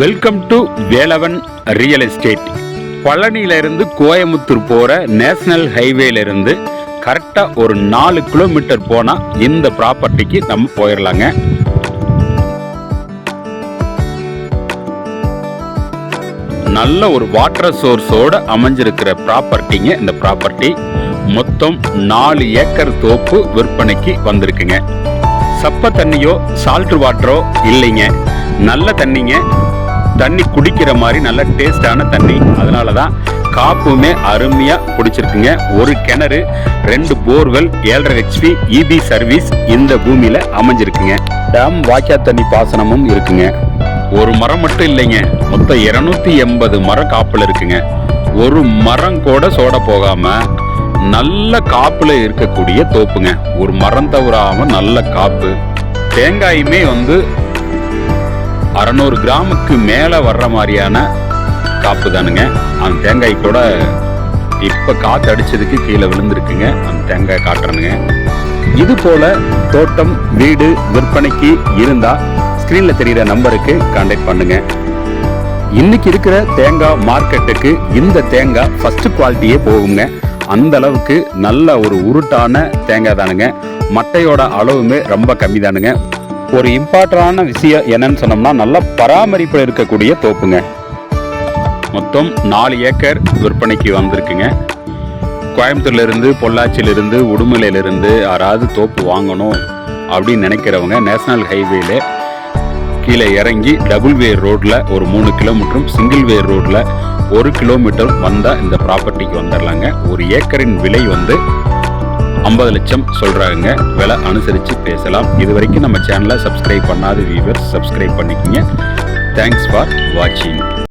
Welcome to Velavan real estate பழனியிலிருந்து Coimbatore போகிற national ஹைவேல கரெக்டாக ஒரு நாலு கிலோமீட்டர் போனால் இந்த ப்ராப்பர்ட்டிக்கு நம்ம போயிடலாங்க நல்ல ஒரு வாட்டர் சோர்ஸோட அமைஞ்சிருக்கிற ப்ராப்பர்ட்டிங்க இந்த ப்ராப்பர்ட்டி. மொத்தம் நாலு ஏக்கர் தோப்பு விற்பனைக்கு வந்திருக்குங்க. சப்ப தண்ணியோ சால்ட் வாட்டரோ இல்லைங்க. நல்ல தண்ணிங்க தண்ணி குடிக்கிற மாதிரி நல்ல டேஸ்டான தண்ணி. அதனால தான் காப்புமே அருமையாக பிடிச்சிருக்குங்க ஒரு கிணறு ரெண்டு போர்வெல் ஏழரை ஹெச்பி இபி சர்வீஸ் இந்த பூமியில் அமைஞ்சிருக்குங்க. டேம் வாய்க்கா தண்ணி பாசனமும் இருக்குங்க. ஒரு மரம் மட்டும் இல்லைங்க. மொத்தம் இருநூத்தி எண்பது மரம் காப்புல இருக்குங்க. ஒரு மரம் கூட சோட போகாம நல்ல காப்புல இருக்கக்கூடிய தோப்புங்க. ஒரு மரம் தவறாம நல்ல காப்பு. தேங்காயுமே வந்து அறநூறு கிராமுக்கு மேலே வர்ற மாதிரியான காப்பு தானுங்க. அந்த தேங்காய் கூட இப்போ காற்று அடித்ததுக்கு கீழே விழுந்திருக்குங்க. அந்த தேங்காய் காட்டுறனுங்க. இது போல் தோட்டம் வீடு விற்பனைக்கு இருந்தால் ஸ்க்ரீனில் தெரிகிற நம்பருக்கு கான்டாக்ட் பண்ணுங்க. இன்னைக்கு இருக்கிற தேங்காய் மார்க்கெட்டுக்கு இந்த தேங்காய் ஃபஸ்ட்டு குவாலிட்டியே போகுங்க. அந்த அளவுக்கு நல்ல ஒரு உருட்டான தேங்காய் தானுங்க. மட்டையோட அளவுமே ரொம்ப கம்மி தானுங்க. ஒரு இம்பார்ட்டண்டான விஷயம் என்னன்னு சொன்னோம்னா நல்ல பராமரிப்பில் இருக்கக்கூடிய தோப்புங்க. மொத்தம் நாலு ஏக்கர் விற்பனைக்கு வந்திருக்குங்க. கோயம்புத்தூர்லேருந்து பொள்ளாச்சியிலிருந்து உடுமலையிலிருந்து யாராவது தோப்பு வாங்கணும் அப்படின்னு நினைக்கிறவங்க நேஷனல் ஹைவேல கீழே இறங்கி டபுள் வேர் ரோட்டில் ஒரு மூணு கிலோமீட்டரும் சிங்கிள் வேர் ரோட்டில் ஒரு கிலோமீட்டர் வந்தால் இந்த ப்ராப்பர்ட்டிக்கு வந்துடலாங்க ஒரு ஏக்கரின் விலை வந்து ஐம்பது லட்சம் சொல்கிறாங்க விலை அனுசரித்து பேசலாம். இது வரைக்கும் நம்ம சேனலை சப்ஸ்கிரைப் பண்ணாத வியூவர்ஸ் சப்ஸ்கிரைப் பண்ணிக்கோங்க. தேங்க்ஸ் ஃபார் வாட்சிங்